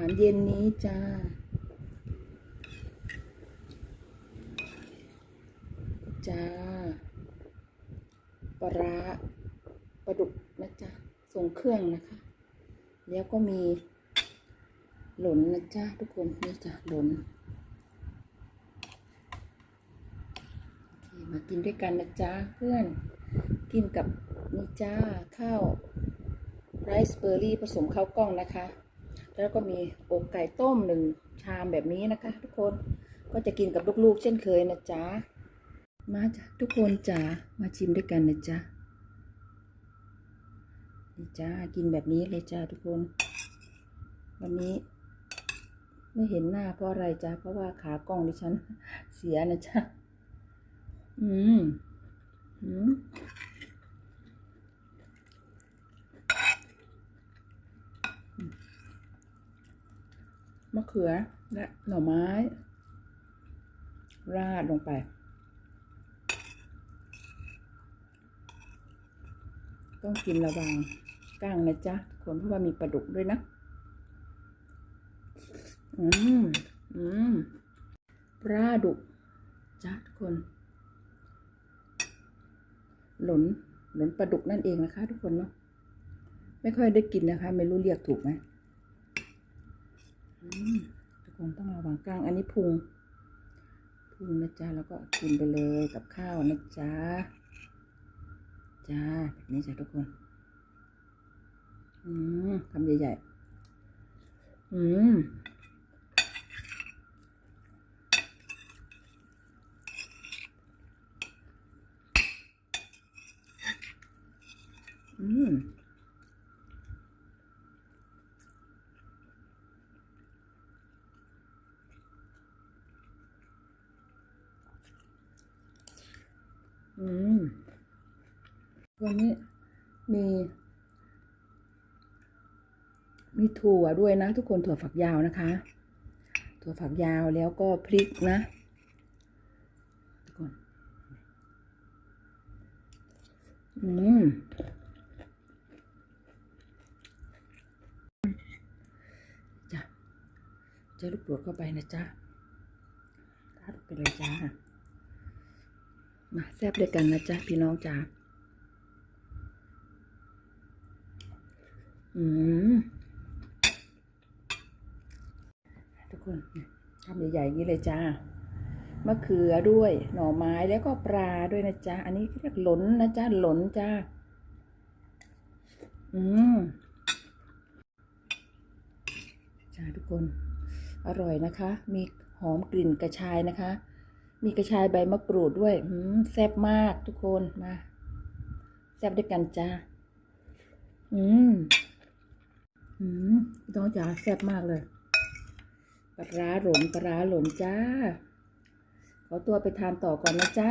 ารเย็นนี้จ้า จ้า ปลาร้าปลาดุกนะจ๊ะส่งเครื่องนะคะ แล้วก็มีหล่นนะจ๊ะทุกคนนี่จ้ะหล่นมากินด้วยกันนะจ๊ะเพื่อนกินกับนี่จ้าข้าวไรซ์เบอร์รี่ผสมข้าวกล้องนะคะ แล้วก็มีอกไก่ต้มหนึ่งชามแบบนี้นะคะ ทุกคนก็จะกินกับลูกๆ เช่นเคยนะจ๊ะมาจ้ะทุกคนจ๋ามาชิมด้วยกันนะจ๊ะนี่จ้ากินแบบนี้เลยจ้าทุกคน วันนี้ ไม่เห็นหน้าเพราะอะไรจ้าเพราะว่าขากล้องดิฉัน เสียนะจ๊ะอืมอืม มะเขือและหน่อไม้ ราดลงไป ต้องกินระวังก้างนะจ๊ะทุกคนเพราะว่ามีปลาดุกด้วยนะ อืม อืมปลาดุกจ้ะทุกคน หลนหลนปลาดุกนั่นเองนะคะ ทุกคนเนาะไม่ค่อยได้กินนะคะ ไม่รู้เรียกถูกไหม ทุกคนต้องระวังก้าง อันนี้พุง พุงนะจ๊ะแล้วก็กินไปเลยกับข้าวนะจ๊ะจ้าแบบนี้จ้ะทุกคน อืมคำใหญ่ๆ อืมอืม อืมวันนี้มี มีถั่วด้วยนะ ทุกคนถั่วฝักยาวนะคะ ถั่วฝักยาวแล้วก็พริกนะ ทุกคน อืมจ้ะจอลูกโดดเข้าไปนะจ๊ะทัดไปเลยจ้า มาแซ่บด้วยกันนะจ๊ะพี่น้องจ๋าอืมทุกคนทำใหญ่ๆอย่างนี้เลยจ้ามะเขือด้วย หน่อไม้แล้วก็ปลาด้วยนะจ๊ะ อันนี้เรียกหลนนะจ๊ะหลนจ้า อืมจ้าทุกคน อร่อยนะคะ มีหอมกลิ่นกระชายนะคะ มีกระชายใบมะกรูดด้วยแซ่บมากทุกคนมาแซ่บด้วยกันจ้าอืมอืมพี่น้องจ๋าแซ่บมากเลยปลาหลนปลาหลนจ้า ขอตัวไปทานต่อก่อนนะจ้า